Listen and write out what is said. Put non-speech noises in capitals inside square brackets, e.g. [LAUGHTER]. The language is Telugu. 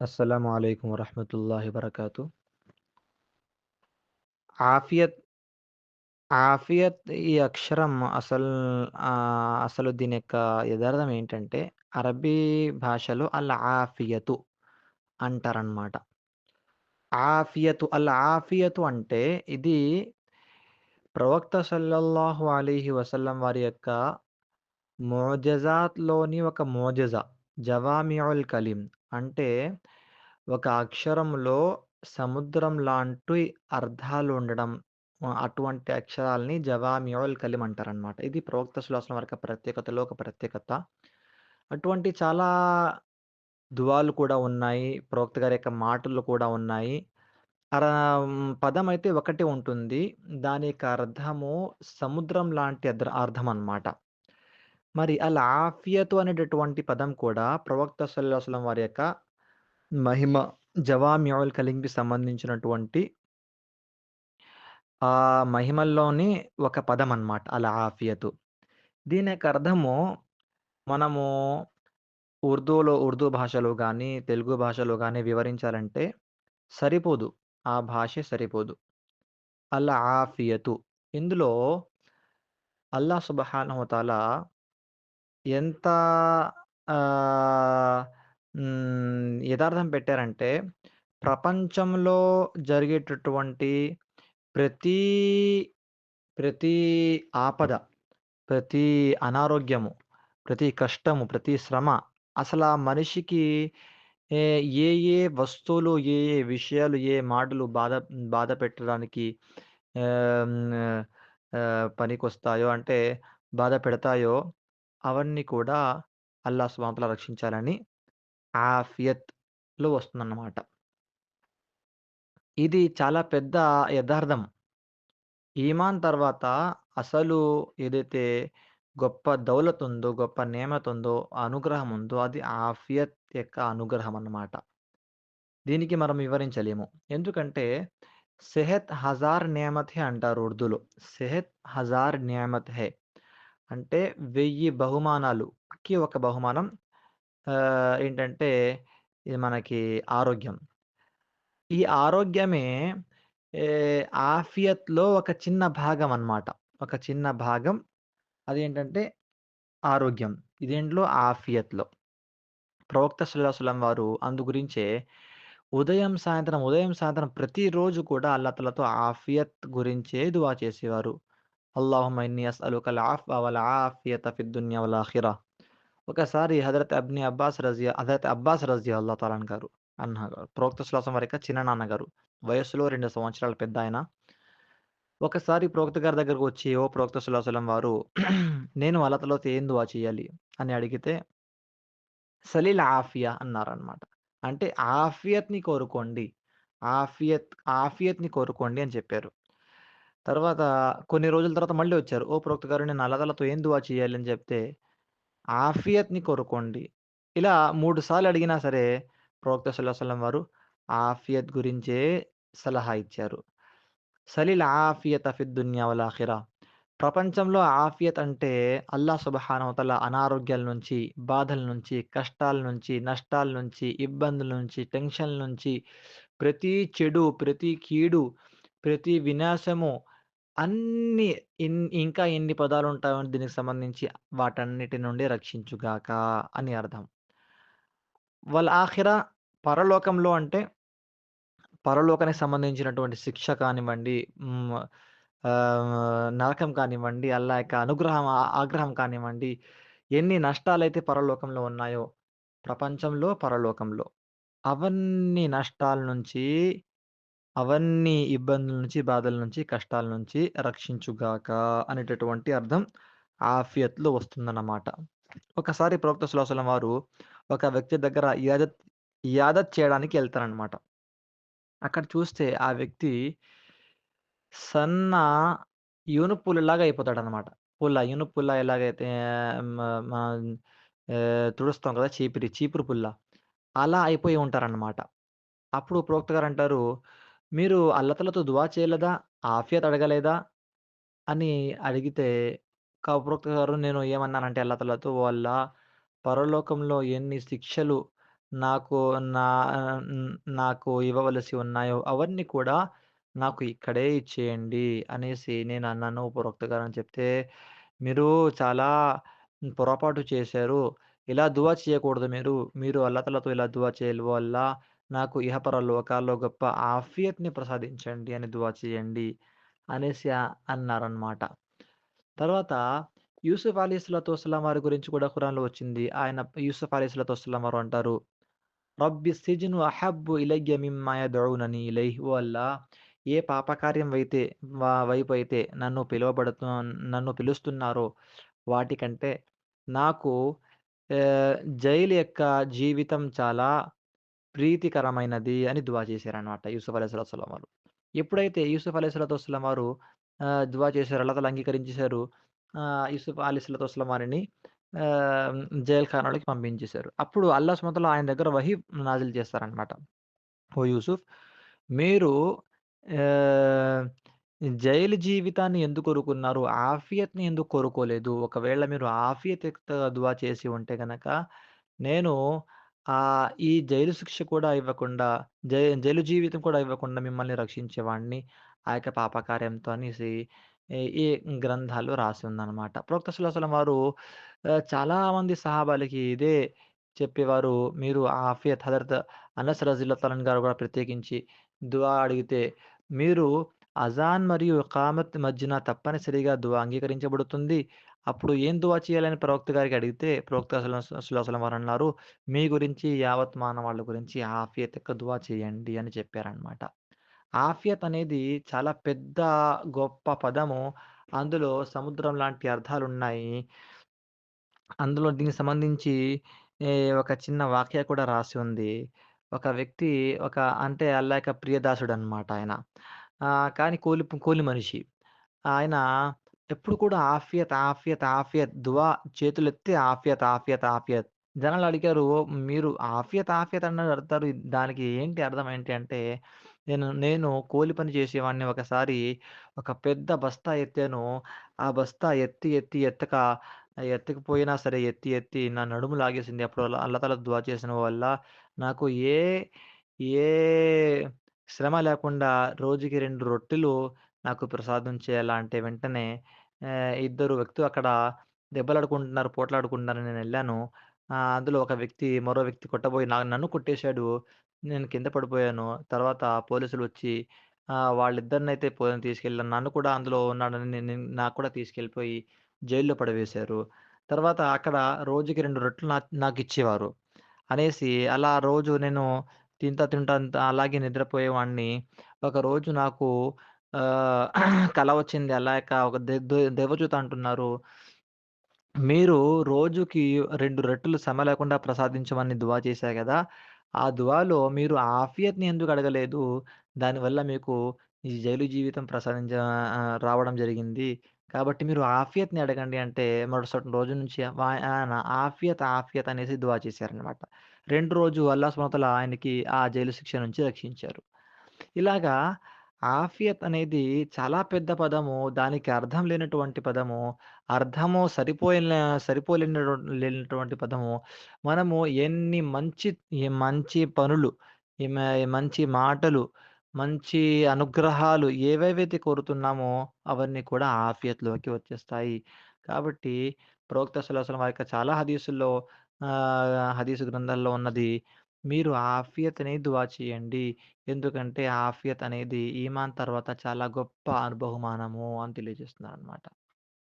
అస్సలం అయికం వరహ్మతుల్లాహి వరకాతు ఆఫియత్ ఆఫియత్ ఈ అక్షరం అసలు అసలు దీని యొక్క యదార్థం ఏంటంటే, అరబీ భాషలో అల్ ఆఫియతు అంటారనమాట. ఆఫియతు అల్ ఆఫియతు అంటే ఇది ప్రవక్త సల్లల్లాహు అలీహి వసల్లం వారి యొక్క మోజజాత్లోని ఒక మోజజా జవామియుల్ కలీం అంటే ఒక అక్షరంలో సముద్రం లాంటి అర్థాలు ఉండడం. ఆహ్, అటువంటి అక్షరాల్ని జవామిఉల్ కలీం అంటారనమాట. ఇది ప్రవక్త సల్లల్లాహు అలైహి వారి యొక్క ప్రత్యేకతలో ఒక ప్రత్యేకత. అటువంటి చాలా దువాలు కూడా ఉన్నాయి. ప్రవక్త గారి యొక్క మాటలు కూడా ఉన్నాయి. అరా హ్మ్, పదం అయితే ఒకటే ఉంటుంది. దాని యొక్క అర్థము సముద్రం లాంటి అద్ర అర్థం అనమాట మరి అలా ఆఫియతు అనేటటువంటి పదం కూడా ప్రవక్త సల్లాహం వారి యొక్క మహిమ జవామిఉల్ కలీంకి సంబంధించినటువంటి ఆ మహిమల్లోని ఒక పదం అన్నమాట. అలా ఆఫియతు. దీని యొక్క అర్థము మనము ఉర్దూలో ఉర్దూ భాషలో కానీ తెలుగు భాషలో కానీ వివరించాలంటే సరిపోదు. ఆ భాషే సరిపోదు. అల్ ఆఫియతు. ఇందులో అల్లాహ్ సుబహానహతాల ఎంత ఆహ్, హ్మ్, యదార్థం పెట్టారంటే, ప్రపంచంలో జరిగేటటువంటి ప్రతీ, ప్రతీ ఆపద, ప్రతీ అనారోగ్యము, ప్రతి కష్టము, ప్రతి శ్రమ అసలా మనిషికి ఏ ఏ ఏ వస్తువులు, ఏ ఏ విషయాలు, ఏ మాటలు బాధ బాధ పెట్టడానికి ఆహ్, హ్మ్, ఆహ్, పనికొస్తాయో అంటే బాధ పెడతాయో అవన్నీ కూడా అల్లా సుబ్హానహు రక్షించాలని ఆఫియత్‌లో వస్తుందన్నమాట. ఇది చాలా పెద్ద యదార్థం. ఈమాన్ తర్వాత అసలు ఏదైతే గొప్ప దౌలత్ ఉందో, గొప్ప నెమత్ ఉందో, అనుగ్రహం ఉందో అది ఆఫియత్ యొక్క అనుగ్రహం అన్నమాట. దీనికి మనం వివరించలేము. ఎందుకంటే సెహత్ హజార్ నియామత్ హై అంటారు ఉర్దూలో. సెహత్ హజార్ నియామత్ హై. అంటే 1000 బహుమానాలుకి ఒక బహుమానం ఆహ్, ఏంటంటే ఇది మనకి ఆరోగ్యం. ఈ ఆరోగ్యమే ఆఫియత్‌లో ఒక చిన్న భాగం అన్నమాట. ఒక చిన్న భాగం అదేంటంటే ఆరోగ్యం. దేంట్లో ఆఫియత్‌లో. ప్రవక్త సల్లల్లాహు వారు అందు గురించే ఉదయం, సాయంత్రం, ఉదయం, సాయంత్రం ప్రతిరోజు కూడా అల్లాహ్ తాలాతో ఆఫియత్ గురించే దుఆ చేసేవారు. అల్లాహుమ్మ ఇన్నీ అస్‌అలుకల్ ఆఫ్ వల్ ఆఫియత ఫిద్ దున్యా వల్ ఆఖిరా. ఒకసారి హజరత్ అబ్ని అబ్బాస్ రజియా హజరత్ అబ్బాస్ రజియా అల్లా తాలాన్ గారు అన్న గారు ప్రోక్త శ్లోసం అలైహి చిన్న నాన్నగారు యొక్క చిన్ననాన్నగారు. వయస్సులో రెండు సంవత్సరాల పెద్దాయన. ఒకసారి ప్రోక్త గారి దగ్గరకు వచ్చి, "ఓ ప్రోక్త సల్లల్లాహు వారు నేను అలతలో ఏం దువా చేయాలి?" అని అడిగితే సలీల్ ఆఫియా అన్నారనమాట అంటే ఆఫియత్‌ని కోరుకోండి. ఆఫియత్ ఆఫియత్‌ని కోరుకోండి అని చెప్పారు. తర్వాత కొన్ని రోజుల తర్వాత మళ్ళీ వచ్చారు. "ఓ ప్రవక్త గారు నేను అలదలతో ఏం దువా చేయాలి?" అని చెప్తే ఆఫియత్‌ని కోరుకోండి. ఇలా మూడు సార్లు అడిగినా సరే ప్రవక్త సల్లాహం వారు ఆఫియత్ గురించే సలహా ఇచ్చారు. సలిల్ ఆఫియత్ అఫిద్ దున్యా వలాఖిరా ప్రపంచంలో ఆఫియత్ అంటే అల్లాహ్ సుబహానవతల అనారోగ్యాల నుంచి, బాధల నుంచి, కష్టాల నుంచి, నష్టాల నుంచి, ఇబ్బందుల నుంచి, టెన్షన్‌ల నుంచి, ప్రతి చెడు, ప్రతి కీడు, ప్రతి వినాశము అన్ని ఇన్ ఇంకా ఎన్ని పదాలుంటాయో దీనికి సంబంధించి వాటన్నిటి నుండి రక్షించుగాక అని అర్థం. వల్ ఆఖిర పరలోకంలో అంటే పరలోకానికి సంబంధించినటువంటి శిక్ష కానివ్వండి, హ్మ్, ఆహ్, నరకం కానివ్వండి, అలా యొక్క అనుగ్రహం ఆ ఆగ్రహం కానివ్వండి, ఎన్ని నష్టాలైతే పరలోకంలో ఉన్నాయో, ప్రపంచంలో, పరలోకంలో అవన్నీ నష్టాల నుంచి, అవన్నీ ఇబ్బందుల నుంచి, బాధల నుంచి, కష్టాల నుంచి రక్షించుగాక అనేటటువంటి అర్థం ఆఫియత్‌లో వస్తుందన్నమాట. ఒకసారి ప్రవక్త సల్లల్లాహు వారు ఒక వ్యక్తి దగ్గర యాదత్ యాదత్ చేయడానికి వెళ్తారనమాట అక్కడ చూస్తే ఆ వ్యక్తి సన్న యూనుపుల్లలాగా అయిపోతాడన్నమాట. పుల్ల, యూను పుల్ల ఎలాగైతే మనం తుడుస్తాం కదా! చీపిరి, చీపురు పుల్ల. అలా అయిపోయి ఉంటారన్నమాట. అప్పుడు ప్రోక్త గారు అంటారు, "మీరు అల్లతలతో దువా చేయలేదా? ఆఫియత్ అడగలేదా?" అని అడిగితే క గారు నేను ఏమన్నానంటే అల్లతలతో వల్ల పరలోకంలో ఎన్ని శిక్షలు నాకు నా నాకు ఇవ్వవలసి ఉన్నాయో అవన్నీ కూడా నాకు ఇక్కడే ఇచ్చేయండి అనేసి నేనన్నాను ఉపరోక్త గారని చెప్తే, "మీరు చాలా పొరపాటు చేశారు. ఇలా దువా చేయకూడదు మీరు. మీరు అల్లతలతో ఇలా దువా చేయడం వల్ల నాకు ఇహపర లోకాల్లో గొప్ప ఆఫియత్‌ని ప్రసాదించండి అని దువా చేయండి" అనేసి అన్నారనమాట. తర్వాత యూసుఫ్ అలైహిస్సలాతు వస్సలాం వారి గురించి కూడా ఖురాన్‌లో వచ్చింది. ఆయన యూసుఫ్ అలైహిస్సలాతు వస్సలాం వారు అంటారు, "రబ్బి సిజ్ను అహబ్బు ఇలయ్య మిమ్మాయ దౌనని ఇలైహి" ఓ ఏ పాపకార్యం అయితే వా అయితే నన్ను పిలువబడుతు నన్ను పిలుస్తున్నారో వాటికంటే నాకు జైలు యొక్క జీవితం చాలా ప్రీతికరమైనది అని దువా చేశారనమాట యూసుఫ్ అలైహిస్సలాతు వస్సలాం వారు. ఎప్పుడైతే యూసుఫ్ అలైహిస్సలాతు వస్సలాం వారు దువా చేశారు అల్లతలు అంగీకరించేశారు. ఆహ్, యూసుఫ్ అలైహిస్సలాతు వారిని జైల్ ఖానాలోకి పంపించేశారు. అప్పుడు అల్లా సుబ్హానహు ఆయన దగ్గర వహి నాజిల్ చేస్తారనమాట. "ఓ యూసుఫ్ మీరు జైలు జీవితాన్ని ఎందుకు కోరుకున్నారు? ఆఫియత్‌ని ఎందుకు కోరుకోలేదు? ఒకవేళ మీరు ఆఫియత్‌తో దువా చేసి ఉంటే కనుక నేను ఆ ఈ జైలు శిక్ష కూడా ఇవ్వకుండా జై జైలు జీవితం కూడా ఇవ్వకుండా మిమ్మల్ని రక్షించేవాడిని ఆ యొక్క పాపకార్యంతో" అనేసి ఈ గ్రంథాలు రాసి ఉందన్నమాట ప్రవక్త సల్లల్లాహు వారు చాలా చాలామంది సహాబాలకి ఇదే చెప్పేవారు. మీరు ఆఫియత్ హజరత్ అనస్ రజిల్లా తలన్ గారు కూడా ప్రత్యేకించి దువా అడిగితే, మీరు అజాన్ మరియు ఇకామత్ మధ్యన తప్పనిసరిగా దువా అంగీకరించబడుతుంది. అప్పుడు ఏం దువా చేయాలని ప్రవక్త గారికి అడిగితే ప్రవక్త సల్లల్లాహు వారు అన్నారు, "మీ గురించి యావత్ వాళ్ళ గురించి ఆఫియత్ యొక్క దువా చేయండి" అని చెప్పారనమాట. ఆఫియత్ అనేది చాలా పెద్ద గొప్ప పదము. అందులో సముద్రం లాంటి అర్థాలు ఉన్నాయి అందులో దీనికి సంబంధించి ఒక చిన్న వాక్య కూడా రాసి ఉంది. ఒక వ్యక్తి ఒక అంటే అల్లా యొక్క ప్రియదాసుడనమాట ఆయన. కానీ కూలి కూలి మనిషి. ఆయన ఎప్పుడు కూడా ఆఫియత్, ఆఫియత్, ఆఫియత్ దువా చేతులెత్తి ఆఫియత్, ఆఫియత్, ఆఫియత్. జనాలు అడిగారు, "మీరు ఆఫియత్, ఆఫియత్ అని అడుగుతారు. దానికి ఏంటి అర్థం ఏంటి?" అంటే, "నేను నేను కూలి పని చేసేవాడిని. ఒకసారి ఒక పెద్ద బస్తా ఎత్తాను. ఆ బస్తా ఎత్తి, ఎత్తి ఎత్తక ఎత్తకపోయినా సరే ఎత్తి, ఎత్తి నా నడుము లాగేసింది. అప్పుడు అల్లా దువా చేసిన వల్ల నాకు ఏ ఏ శ్రమ లేకుండా రోజుకి రెండు రొట్టెలు నాకు ప్రసాదం చేయాలా" అంటే వెంటనే ఆహ్, ఇద్దరు వ్యక్తులు అక్కడ దెబ్బలాడుకుంటున్నారు, పోట్లాడుకుంటున్నారు. నేనెళ్ళాను. ఆహ్, అందులో ఒక వ్యక్తి మరో వ్యక్తి కొట్టబోయి నా నన్ను కొట్టేశాడు. నేను కింద పడిపోయాను. తర్వాత పోలీసులొచ్చి ఆహ్, వాళ్ళిద్దరినైతే పో తీసుకెళ్ళాను. నన్ను కూడా అందులో ఉన్నాడని నే నేను నాకు కూడా తీసుకెళ్ళిపోయి జైల్‌లో పడవేశారు. తర్వాత అక్కడ రోజుకి 2 రొట్టెలు నాకు నాకిచ్చేవారు. అనేసి అలా రోజు నేను తింటా, తింటా అలాగే నిద్రపోయేవాడిని. ఒకరోజు నాకు ఆహ్, [CLEARS THROAT] కల వచ్చింది. అలాగ ఒక దె దే దేవదూత అంటున్నారు మీరు రోజుకి 2 రెట్లు శ్రమ లేకుండా ప్రసాదించమని దువా చేశా గదా! ఆ దువాలో మీరు ఆఫియత్‌ని ఎందుకు అడగలేదు? దానివల్ల మీకు ఈ జైలు జీవితం ప్రసాదించ ఆహ్, రావడం జరిగింది. కాబట్టి మీరు ఆఫియత్‌ని అడగండి అంటే మరుసటి రోజు నుంచి వ ఆయన ఆఫియత్, ఆఫియత్ అనేసి దువా చేశారనమాట. రెండు రోజు అల్లా సుబ్హానహు ఆయనకి ఆ జైలు శిక్ష నుంచి రక్షించారు. ఇలాగా ఆఫియత్ అనేది చాలా పెద్ద పదము. దానికి అర్థం లేనటువంటి పదము. అర్థము సరిపోయిన సరిపోలేని లేనటువంటి పదము. మనము ఎన్ని మంచి మంచి పనులు, ఈ మ మంచి మాటలు, మంచి అనుగ్రహాలు ఏవేవైతే కోరుతున్నామో అవన్నీ కూడా ఆఫియత్‌లోకి వచ్చేస్తాయి. కాబట్టి ప్రవక్త సల్లల్లాహు వారి యొక్క చాలా హదీసుల్లో హదీసు గ్రంథాల్లో ఉన్నది. మీరు ఆఫియతని దువా చేయండి. ఎందుకంటే ఆఫియత్ అనేది ఈమాన్ తర్వాత చాలా గొప్ప బహుమానము అని తెలియజేస్తున్నారనమాట.